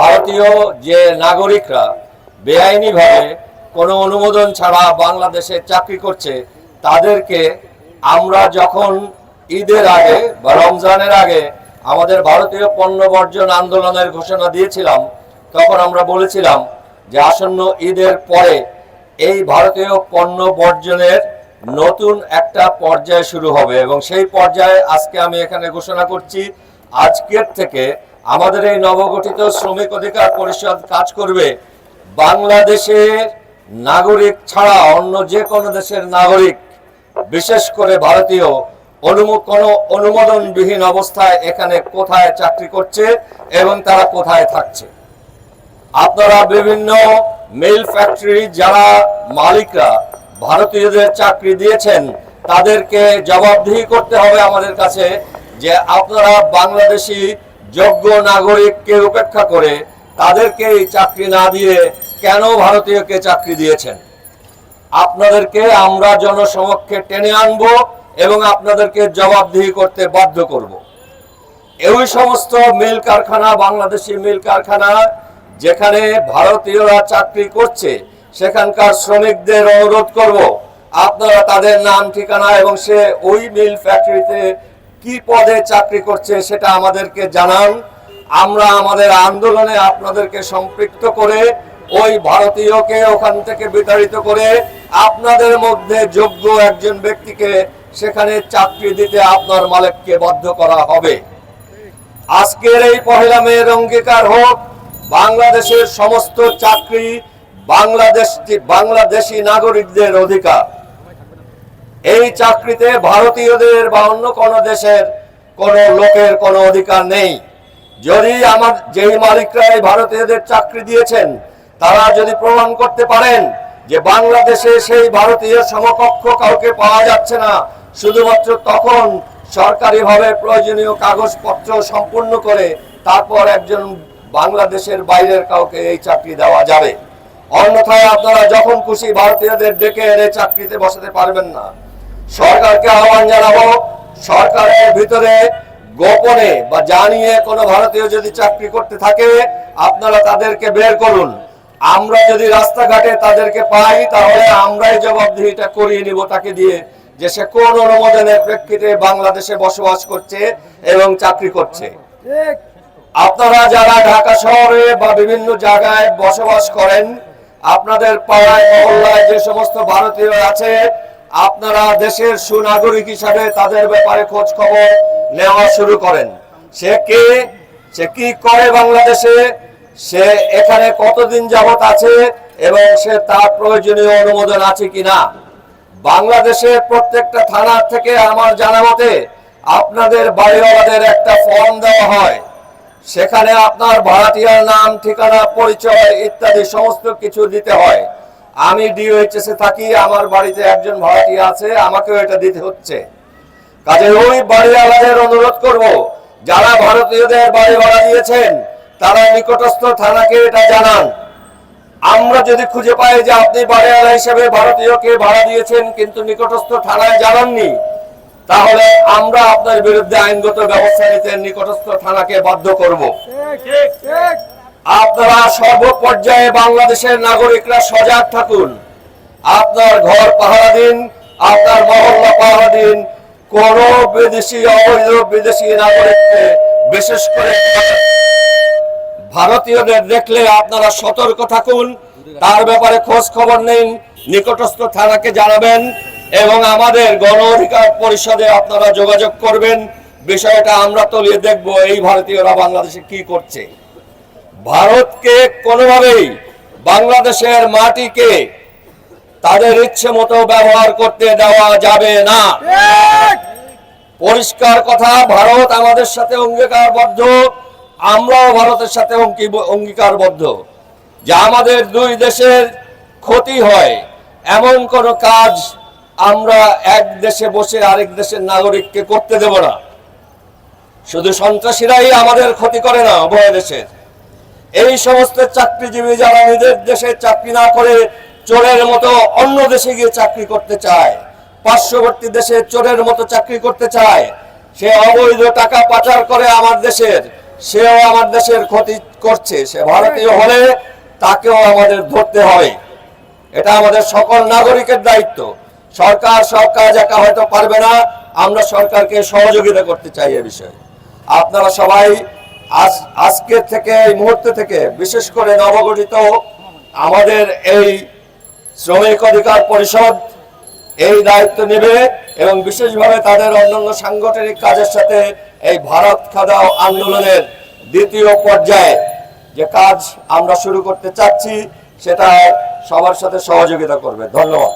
ভারতীয় যে নাগরিকরা বেআইনিভাবে কোনো অনুমোদন ছাড়া বাংলাদেশে চাকরি করছে, তাদেরকে আমরা যখন ঈদের আগে বা রমজানের আগে আমাদের ভারতীয় পণ্য বর্জন আন্দোলনের ঘোষণা দিয়েছিলাম, তখন আমরা বলেছিলাম যে আসন্ন ঈদের পরে এই ভারতীয় পণ্য বর্জনের নতুন একটা পর্যায় শুরু হবে এবং সেই পর্যায়ে আজকে আমি এখানে ঘোষণা করছি, আজকের থেকে আমাদের এই নবগঠিত শ্রমিক অধিকার পরিষদ কাজ করবে। বাংলাদেশের নাগরিক ছাড়া অন্য যে কোনো দেশের নাগরিক, বিশেষ করে ভারতীয় কোনো অনুমোদনবিহীন অবস্থায় এখানে কোথায় চাকরি করছে এবং তারা কোথায় থাকছে। আপনারা বিভিন্ন মিল ফ্যাক্টরি যারা মালিকরা, ভারতীয়দের চাকরি দিয়েছেন, তাদেরকে জবাবদিহি করতে হবে আমাদের কাছে যে আপনারা বাংলাদেশি যোগ্য নাগরিককে উপেক্ষা করে তাদেরকে এই চাকরি না দিয়ে কেন ভারতীয়কে চাকরি দিয়েছেন আপনাদেরকে আমরা জনসমক্ষে টেনে আনব এবং আপনাদেরকে জবাবদিহি করতে বাধ্য করব। এই সমস্ত মিল কারখানা, বাংলাদেশি মিল কারখানা, যেখানে ভারতীয়রা চাকরি করছে, সেখানকার শ্রমিকদের অনুরোধ করব, আপনারা তাদের নাম, ঠিকানা এবং সে ওই মিল ফ্যাক্টরিতে কি পদে চাকরি করছে সেটা আমাদেরকে জানান। আমরা আমাদের আন্দোলনে আপনাদেরকে সম্পৃক্ত করে ওই ভারতীয়কে ওখান থেকে বিতাড়িত করে আপনাদের মধ্যে যোগ্য একজন ব্যক্তিকে সেখানে চাকরি দিতে আপনার মালিককে বাধ্য করা হবে। আজকের এই পহেলা মেয়ের অঙ্গীকার হোক, বাংলাদেশের সমস্ত চাকরি বাংলাদেশ বাংলাদেশি নাগরিকদের অধিকার। এই চাকরিতে ভারতীয়দের বা অন্য কোন দেশের কোন লোকের কোনো অধিকার নেই। যদি আমার, যেই মালিকরা এই ভারতীয়দের চাকরি দিয়েছেন, তারা যদি প্রমাণ করতে পারেন যে বাংলাদেশে সেই ভারতীয় সমকক্ষ কাউকে পাওয়া যাচ্ছে না, শুধুমাত্র তখন সরকারিভাবে প্রয়োজনীয় কাগজপত্র সম্পূর্ণ করে তারপর একজন বাংলাদেশের বাইরের কাউকে এই চাকরি দেওয়া যাবে। অন্যথায় আপনারা যখন খুশি ভারতীয়দের ডেকে এনে চাকরিতে বসাতে পারবেন না। সরকারকে আহ্বান জানাব। সরকারের ভিতরে গোপনে বা জানিয়ে কোনো ভারতীয় যদি চাকরি করতে থাকে, আপনারা তাদেরকে বের করুন। আমরা যদি রাস্তাঘাটে তাদেরকে পাই, তাহলে আমরাই জবাবদিহিটা করিয়ে নিব তাকে দিয়ে যে সে কোন অনুমোদনের প্রেক্ষিতে বাংলাদেশে বসবাস করছে এবং চাকরি করছে। আপনারা যারা ঢাকা শহরে বা বিভিন্ন জায়গায় বসবাস করেন, আপনাদের পাড়ায়, মহল্লায় যে সমস্ত ভারতীয় আছে আপনারা দেশের সুনাগরিক হিসাবে তাদের ব্যাপারে খোঁজ খবর নেওয়া শুরু করেন। সে কে? সে কি করে বাংলাদেশে? সে এখানে কতদিন যাবত আছে? এবং সে তার প্রয়োজনীয় অনুমোদন আছে কিনা? বাংলাদেশের প্রত্যেকটা থানা থেকে আমার জানা মতে আপনাদের বাড়িওয়ালাদের একটা ফর্ম দেওয়া হয়। সেখানে আপনার ভাড়াটিয়ার নাম, ঠিকানা, পরিচয় ইত্যাদি সমস্ত কিছু দিতে হয়। আমি ডিওএইচএস থাকি, আমার বাড়িতে একজন ভাড়াটিয়া আছে, আমাকেও এটা দিতে হচ্ছে। কাজে ওই বাড়িওয়ালাদের অনুরোধ করব, যারা ভারতীয়দের বাড়ি ভাড়া দিয়েছেন, তারা নিকটস্থ থানাকে এটা জানান। আমরা যদি খুঁজে পাই যে আপনি বাড়িওয়ালা হিসেবে ভারতীয়কে ভাড়া দিয়েছেন, কিন্তু নিকটস্থ থানায় জানাননি, তাহলে আমরা আপনার বিরুদ্ধে আইনগত ব্যবস্থা নিতে নিকটস্থ থানাকে বাধ্য করব। আপনারা সর্বপর্যায়ে বাংলাদেশের নাগরিকরা সজাগ থাকুন। আপনার ঘর পাহারা দিন, আপনার মহল্লা পাহারা দিন। কোন বিদেশি, অবৈধ বিদেশি নাগরিককে বিশেষ করে ভারতীয়দের দেখলে আপনারা সতর্ক থাকুন। তার ব্যাপারে খোঁজ খবর নিন, নিকটস্থ থানাকে জানাবেন এবং আমাদের গণ অধিকার পরিষদে আপনারা যোগাযোগ করবেন। বিষয়টা আমরা তলিয়ে দেখব এই ভারতীয়রা বাংলাদেশে কি করছে। ভারতকে কোনোভাবেই বাংলাদেশের মাটিকে তাদের ইচ্ছে মতো ব্যবহার করতে দেওয়া যাবে না। পরিষ্কার কথা ভারত আমাদের সাথে অঙ্গীকারবদ্ধ আমরাও ভারতের সাথে অঙ্গীকারবদ্ধ। যে আমাদের দুই দেশের ক্ষতি হয় এমন কোনো কাজ আমরা এক দেশে বসে আরেক দেশের নাগরিককে করতে দেব না। শুধু সন্ত্রাসীরাই আমাদের ক্ষতি করে না উভয় দেশের। এই সমস্ত চাকরিজীবী যারা নিজের দেশে চাকরি না করে চোরের মতো অন্য দেশে গিয়ে চাকরি করতে চায়, পার্শ্ববর্তী দেশে চোরের মতো চাকরি করতে চায়, সে অবৈধ টাকা পাচার করে আমার দেশের, সেও আমার দেশের ক্ষতি করছে, সে ভারতীয় হলে তাকেও আমাদের ধরতে হয় এটা আমাদের সকল নাগরিকের দায়িত্ব। সরকার সব কাজ একা হয়তো পারবে না, আমরা সরকারকে সহযোগিতা করতে চাই এ বিষয়ে। আপনারা সবাই আজ, আজকের থেকে, এই মুহূর্তে থেকে, বিশেষ করে নবগঠিত আমাদের এই শ্রমিক অধিকার পরিষদ এই দায়িত্ব নেবে এবং বিশেষভাবে তাদের অন্যান্য সাংগঠনিক কাজের সাথে এই ভারত খাদাও আন্দোলনের দ্বিতীয় পর্যায়ে যে কাজ আমরা শুরু করতে চাচ্ছি সেটা সবার সাথে সহযোগিতা করবে। ধন্যবাদ।